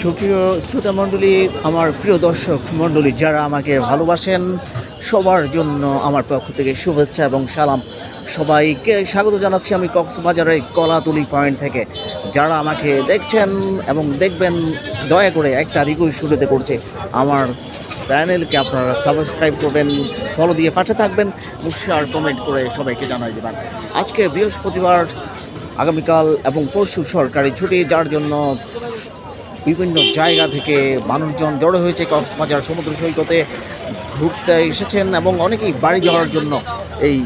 সুপ্রিয় শ্রোতা মণ্ডলী, আমার প্রিয় দর্শক মণ্ডলী, যারা আমাকে ভালোবাসেন, সবার জন্য আমার পক্ষ থেকে শুভেচ্ছা এবং সালাম। সবাইকে স্বাগত জানাচ্ছি আমি কক্সবাজারের কলাতুলি পয়েন্ট থেকে। যারা আমাকে দেখছেন এবং দেখবেন, দয়া করে একটা রিকোয়েস্ট শুরুতে করছে। আমার চ্যানেলকে আপনারা সাবস্ক্রাইব করবেন ফলো দিয়ে পাশে থাকবেন শেয়ার কমেন্ট করে সবাইকে জানাই দেবেন। আজকে বৃহস্পতিবার, আগামীকাল এবং পরশু সরকারি ছুটি, যার জন্য বিভিন্ন জায়গা থেকে মানুষজন জড়ো হয়েছে কক্সবাজার সমুদ্র সৈকতে ঘুরতে এসেছেন এবং অনেকেই বাড়ি যাওয়ার জন্য এই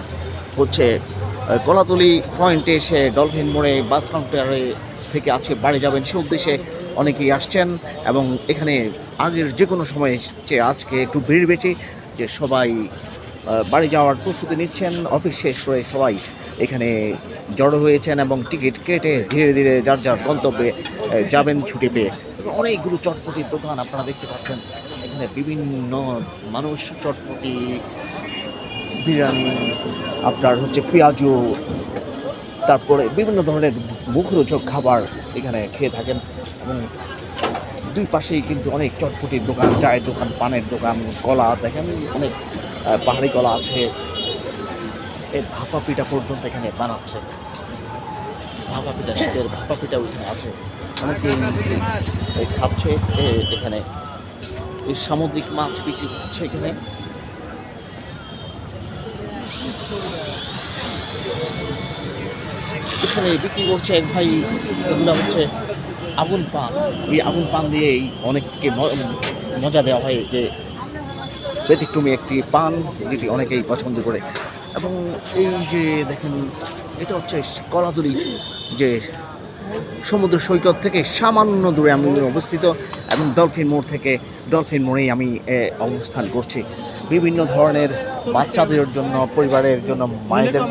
হচ্ছে কলাতলি পয়েন্টে এসে ডলফিন মোড়ে বাস কাউন্টারে থেকে আজকে বাড়ি যাবেন। সে উদ্দেশ্যে অনেকেই আসছেন এবং এখানে আগের যে কোনো সময় চেয়ে আজকে একটু ভিড় বেশি যে সবাই বাড়ি যাওয়ার প্রস্তুতি নিচ্ছেন। অফিস শেষ করে সবাই এখানে জড়ো হয়েছেন এবং টিকিট কেটে ধীরে ধীরে যার যার গন্তব্যে যাবেন ছুটি পেয়ে। অনেকগুলো চটপটির দোকান আপনারা দেখতে পাচ্ছেন। এখানে বিভিন্ন মানুষ চটপটি, বিরিয়ানি, আপনার হচ্ছে পেঁয়াজু, তারপরে বিভিন্ন ধরনের মুখরোচক খাবার এখানে খেয়ে থাকেন। এবং দুই পাশেই কিন্তু অনেক চটপটির দোকান, চায়ের দোকান, পানের দোকান, কলা, দেখেন অনেক পাহাড়ি কলা আছে। এই ভাপা পিঠা পর্যন্ত এখানে বানাচ্ছে। ভাপা পিঠা, শীতের ভাপা পিঠা ওইখানে আছে। অনেকেই খাচ্ছে এখানে এই সামুদ্রিক মাছ বিক্রি করছে এখানে। এখানে বিক্রি করছে এক ভাই, এগুলো হচ্ছে আগুন পান। এই আগুন পান দিয়েই অনেককে মজা দেওয়া হয় যে ব্যতিক্রমী একটি পান যেটি অনেকেই পছন্দ করে। এবং এই যে দেখেন এটা হচ্ছে কলাতুলি যে সমুদ্র সৈকত থেকে সামান্য দূরে আমি অবস্থিত এবং ডলফিন মোড় থেকে ডলফিন মোড়েই আমি এ, অবস্থান করছি। বিভিন্ন ধরনের বাচ্চাদের জন্য পরিবারের জন্য মায়েদের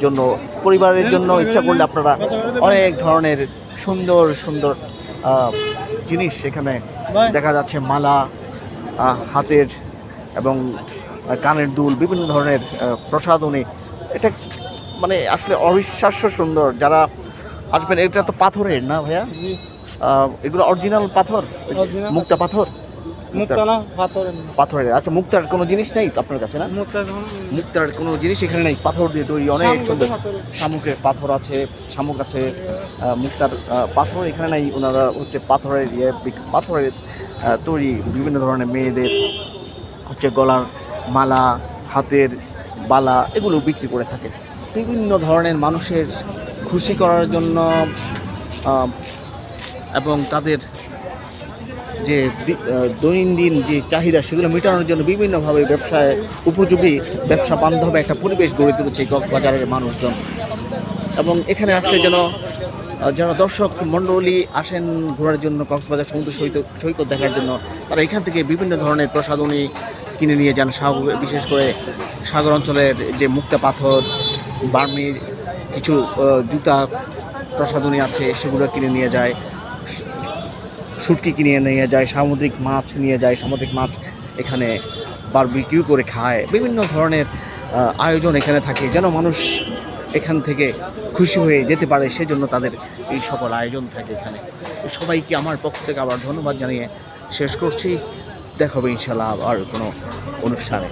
জন্য পরিবারের জন্য ইচ্ছা করলে আপনারা অনেক ধরনের সুন্দর সুন্দর জিনিস সেখানে দেখা যাচ্ছে মালা হাতের এবং কানের দুল বিভিন্ন ধরনের প্রসাধনী। এটা মানে আসলে অবিশ্বাস্য সুন্দর। যারা আসবেন এটা তো পাথরের না ভাইয়া? এগুলো অরিজিনাল পাথর? মুক্তা পাথর? মুক্তা পাথরের আচ্ছা মুক্তার কোনো জিনিস নেই আপনার কাছে না? মুক্তা মুক্তার কোনো জিনিস এখানে নেই। পাথর দিয়ে তৈরি অনেক সুন্দর। শামুকের পাথর আছে শামুক আছে। মুক্তার পাথর এখানে নাই। ওনারা হচ্ছে পাথরের ইয়ে পাথরের তৈরি বিভিন্ন ধরনের মেয়েদের হচ্ছে গলার মালা, হাতের বালা এগুলো বিক্রি করে থাকে। বিভিন্ন ধরনের মানুষের খুশি করার জন্য এবং তাদের যে দৈনন্দিন যে চাহিদা সেগুলো মেটানোর জন্য বিভিন্নভাবে ব্যবসায় উপযোগী ব্যবসা বান্ধব একটা পরিবেশ গড়ে তুলেছে কক্সবাজারের মানুষজন। এবং এখানে আসছে যেন যারা দর্শক মণ্ডলী আসেন ঘোরার জন্য কক্সবাজার সমুদ্র সৈকত সৈকত দেখার জন্য, তারা এখান থেকে বিভিন্ন ধরনের প্রসাধনী কিনে নিয়ে যান সাগর, বিশেষ করে সাগর অঞ্চলের যে মুক্তা পাথর, বার্মির কিছু জুতা প্রসাধনী আছে, সেগুলো কিনে নিয়ে যায়। শুটকি কিনে নিয়ে যায়, সামুদ্রিক মাছ নিয়ে যায়, সামুদ্রিক মাছ এখানে বারবিকিউ করে খায়। বিভিন্ন ধরনের আয়োজন এখানে থাকে, যেন মানুষ এখান থেকে খুশি হয়ে যেতে পারে, সেজন্য তাদের এই সকল আয়োজন থাকে এখানে। সবাইকে আমার পক্ষ থেকে আবার ধন্যবাদ জানিয়ে শেষ করছি। দেখা হবে ইনশাল্লাহ আবার কোনো অনুষ্ঠানে।